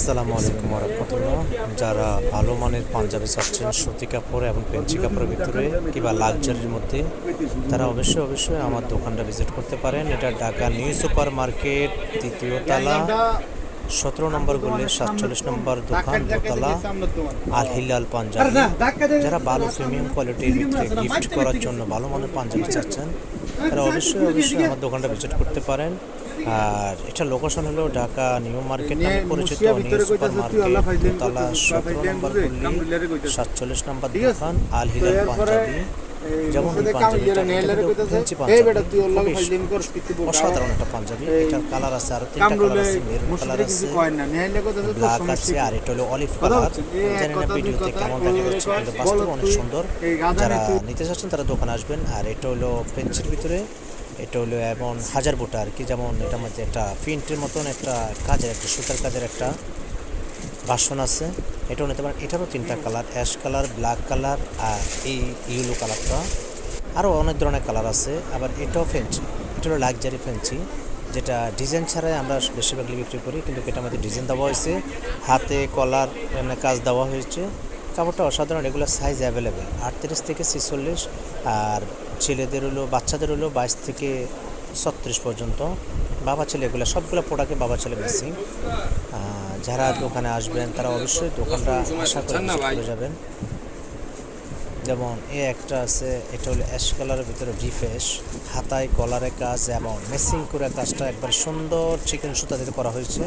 আসসালামু আলাইকুম রহমতুল্লাহ যারা ভালো মানের পাঞ্জাবি চাচ্ছেন, সুতি কাপড় এবং পেন্সি কাপড়ের ভিতরে কিংবা লাক্সারির মধ্যে, তারা অবশ্যই অবশ্যই আমার দোকানটা ভিজিট করতে পারেন। এটা ঢাকা নিউ সুপার মার্কেট দ্বিতীয় তালা, সতেরো নম্বর গলি, সাতচল্লিশ নম্বর দোকান দোতলা, আল হিলাল পাঞ্জাবি। যারা ভালো প্রিমিয়াম কোয়ালিটির ভিতরে গিফট করার জন্য ভালো মানের পাঞ্জাবি চাচ্ছেন, তারা অবশ্যই অবশ্যই আমার দোকানটা ভিজিট করতে পারেন। আর এটা লোকেশন হলো ঢাকা নিউ মার্কেট নামে পরিচিত নিউ সুপার মার্কেট দোতলা সতেরো নম্বর গলি সাতচল্লিশ নম্বর দোকান আল হিলাল পাঞ্জাবি যেমন অসাধারণ একটা পাঞ্জাবি এটার কালার আছে আর তিনটা কালার আছে মেরুন কালার আছে। ব্ল্যাক আছে আর এটা হলো অলিভ কালার জানি না ভিডিওতে কেমন দেখা যাচ্ছে কিন্তু বাস্তবে অনেক সুন্দর। যারা নিতে চাচ্ছেন তারা দোকানে আসবেন আর এটা হলো ফেন্সির ভিতরে। এটা হলো এমন হাজার বোটা আর কি, যেমন এটার মধ্যে একটা প্রিন্টের মতন একটা কাজের একটা, সুতার কাজের একটা বাসন আছে। এটাও নিতে পারেন। এটারও তিনটা colour, ash colour, black colour আর এই ইয়েলো কালারটা। আরও অনেক ধরনের কালার আছে, আবার এটাও ফেন্সি এটা হলো লাক্সারি ফেন্সি যেটা ডিজাইন ছাড়াই আমরা বেশিরভাগই বিক্রি করি, কিন্তু এটার মধ্যে ডিজাইন দেওয়া হয়েছে। হাতে কলার এমনি কাজ দেওয়া হয়েছে। কাপড়টা অসাধারণ এগুলো সাইজ অ্যাভেলেবেল আটত্রিশ থেকে ছেচল্লিশ আর ছেলেদের হলো বাচ্চাদের হলো বাইশ থেকে ছত্রিশ পর্যন্ত। বাবা ছেলে এগুলো সবগুলো প্রোডাক্টে বাবা ছেলে মিসিং যারা দোকানে আসবেন তারা অবশ্যই দোকানটা আশা করে visit করে যাবেন। যেমন এ একটা আছে এটা হলো অ্যাশ কালারের ভিতরে রিফ্রেশ হাতায় কলারে কাজ এবং মেসিং করে কাজটা একবার সুন্দর চিকেন সুতা দিতে করা হয়েছে।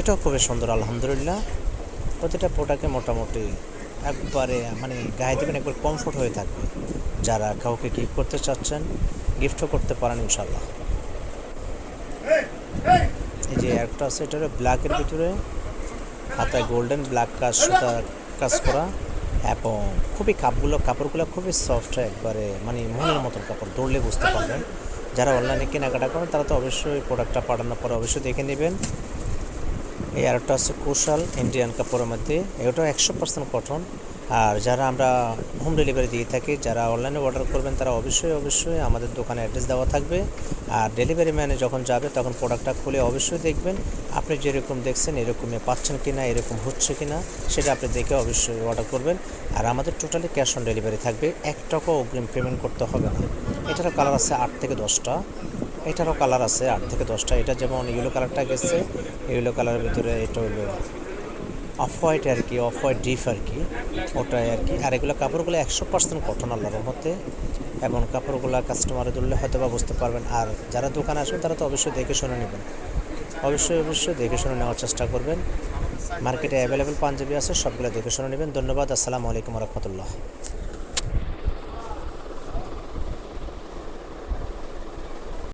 এটাও খুবই সুন্দর আলহামদুলিল্লাহ। প্রতিটা প্রোডাক্টে মোটামুটি একবারে মানে গায়ে দেবেন একবার কমফোর্ট হয়ে থাকবে। যারা কাউকে গিফট করতে চাচ্ছেন গিফটও করতে পারেন ইনশাল্লাহ এই যে একটা আছে, এটা ব্ল্যাকের ভিতরে, হাতায় গোল্ডেন ব্ল্যাক কাজ সুতা কাজ করা, এবং খুবই কাপগুলো, কাপড়গুলো খুবই সফট একবারে মানে মনের মতন কাপড়, দৌড়লে বুঝতে পারবেন। যারা অনলাইনে কেনাকাটা করেন, তারা তো অবশ্যই প্রোডাক্টটা পাঠানোর পরে অবশ্যই দেখে নেবেন। এই আরেকটা আছে কুশাল, ইন্ডিয়ান কাপড়ের মধ্যে। এটাও একশো পার্সেন্ট কটন আর যারা আমরা হোম ডেলিভারি দিয়ে থাকি, যারা অনলাইনে অর্ডার করবেন, তারা অবশ্যই অবশ্যই আমাদের দোকানে অ্যাড্রেস দেওয়া থাকবে। আর ডেলিভারি ম্যানে যখন যাবে, তখন প্রোডাক্টটা খুলে অবশ্যই দেখবেন। আপনি যেরকম দেখছেন, এরকমই পাচ্ছেন কি না এরকম হচ্ছে কি না সেটা আপনি দেখে অবশ্যই অর্ডার করবেন। আর আমাদের টোটালি ক্যাশ অন ডেলিভারি থাকবে। এক টাকাও অগ্রিম পেমেন্ট করতে হবে না। এটারও কালার আছে আট থেকে দশটা। এটারও কালার আছে, আট থেকে দশটা। এটা যেমন ইয়েলো কালারটা গেছে ইয়েলো কালারের ভিতরে এটা হলো অফ হোয়াইট আর কি অফ হোয়াইট ডিপ আর কি, ওটাই আর কি। আর এগুলো কাপড়গুলো একশো পার্সেন্ট কটন আল্লাহর মধ্যে। এবং কাপড়গুলো কাস্টমারে ধরলে হয়তো বা বুঝতে পারবেন। আর যারা দোকানে আসবেন, তারা তো অবশ্যই দেখে শুনে নেবেন। অবশ্যই অবশ্যই দেখে শুনে নেওয়ার চেষ্টা করবেন। মার্কেটে অ্যাভেলেবেল পাঞ্জাবি আছে, সবগুলো দেখে শুনে নেবেন। ধন্যবাদ, আসসালামু আলাইকুম রহমতুল্লাহ।